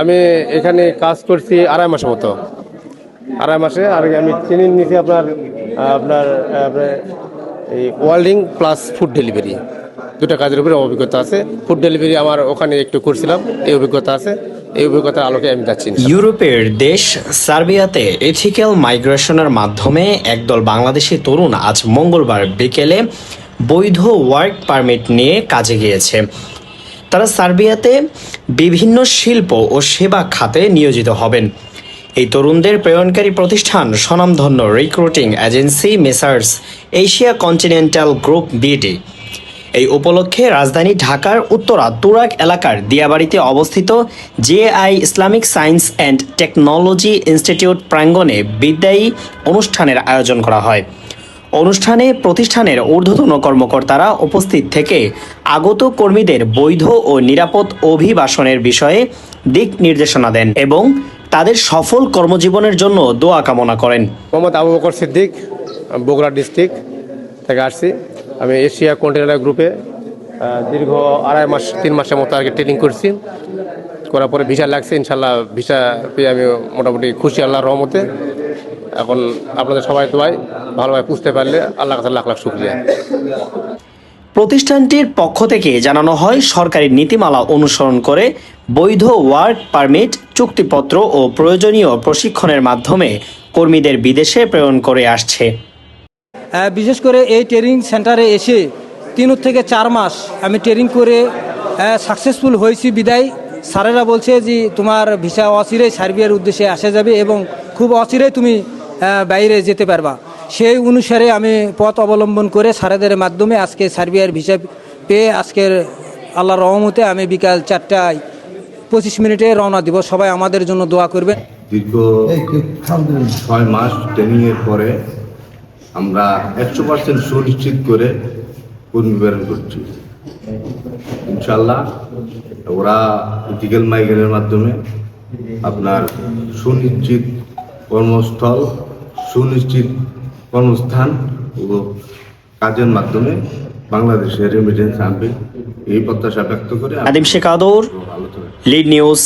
আমি এখানে কাজ করছি আড়াই মাসের মতো। আড়াই মাসে আর আমি ট্রেনিং নিয়েছি আপনার আপনার এই ওয়েল্ডিং প্লাস ফুড ডেলিভারি দুটো কাজের উপরে অভিজ্ঞতা আছে। ফুড ডেলিভারি আমার ওখানে একটু করছিলাম, এই অভিজ্ঞতা আছে। এই অভিজ্ঞতার আলোকে আমি যাচ্ছি ইউরোপের দেশ সার্বিয়াতে এথিক্যাল মাইগ্রেশনের মাধ্যমে একদল বাংলাদেশি তরুণ আজ মঙ্গলবার বিকেলে বৈধ ওয়ার্ক পারমিট নিয়ে কাজে গিয়েছে। তারা সার্বিয়াতে বিভিন্ন শিল্প ও সেবা খাতে নিয়োজিত হবেন। এই তরুণদের প্রেরণকারী প্রতিষ্ঠান স্বনামধন্য recruiting agency Messrs Asia Continental group BD. এই উপলক্ষে রাজধানী ঢাকার উত্তরা তুরাক এলাকার দিয়াবাড়িতে অবস্থিত JI Islamic science and technology institute প্রাঙ্গণে বিদ্যায়ী অনুষ্ঠানের আয়োজন করা হয়। অনুষ্ঠানে প্রতিষ্ঠানের ঊর্ধ্বতন কর্মকর্তারা উপস্থিত থেকে আগত কর্মীদের বৈধ ও নিরাপদ অভিবাসনের বিষয়ে দিক নির্দেশনা দেন এবং তাদের সফল কর্মজীবনের জন্য দোয়া কামনা করেন। মোহাম্মদ আবু বকর সিদ্দিক বগুড়া ডিস্ট্রিক্ট থেকে আসছি। আমি এশিয়া কন্টেনার গ্রুপে দীর্ঘ আড়াই মাস, তিন মাসের মতো আগে ট্রেনিং করছি। করার পরে ভিসা লাগছে ইনশাল্লাহ ভিসা পেয়ে আমি মোটামুটি খুশি আল্লাহর রহমতে। এখন আপনাদের সবাই দোয়াই ভালোভাবে বুঝতে পারলে আল্লাহ কাছে লাখ লাখ শুক্রিয়া। প্রতিষ্ঠানটির পক্ষ থেকে জানানো হয় সরকারি নীতিমালা অনুসরণ করে বৈধ ওয়ার্ক পারমিট চুক্তিপত্র ও প্রয়োজনীয় প্রশিক্ষণের মাধ্যমে কর্মীদের বিদেশে প্রেরণ করে আসছে। বিশেষ করে এই ট্রেনিং সেন্টারে এসে তিন থেকে চার মাস আমি ট্রেনিং করে সাকসেসফুল হয়েছি বিদায়। স্যারেরা বলছে যে তোমার ভিসা অচিরেই সার্বিয়ার উদ্দেশ্যে আসা যাবে এবং খুব অচিরেই তুমি বাইরে যেতে পারবা। সেই অনুসারে আমি পথ অবলম্বন করে স্যারেদের মাধ্যমে আজকে সার্বিয়ার ভিসা পেয়ে আজকের আল্লাহ রহমতে আমি বিকাল চারটায় পঁচিশ মিনিটে রওনা দিব। সবাই আমাদের জন্য দোয়া করবেন দীর্ঘ ছয় মাস ট্রেনিং এর পরে আমরা একশো পার্সেন্ট সুনিশ্চিত করে কর্মী প্রেরণ করছি। ইনশাল্লাহ ওরা ইথিক্যাল মাইগ্রেনের মাধ্যমে আপনার সুনিশ্চিত কর্মস্থল সুনিশ্চিত কর্মস্থান ও কাজের মাধ্যমে বাংলাদেশের রেমিটেন্স আনবে এই প্রত্যাশা ব্যক্ত করে আদিম শেখ আদৌর লিড নিউজ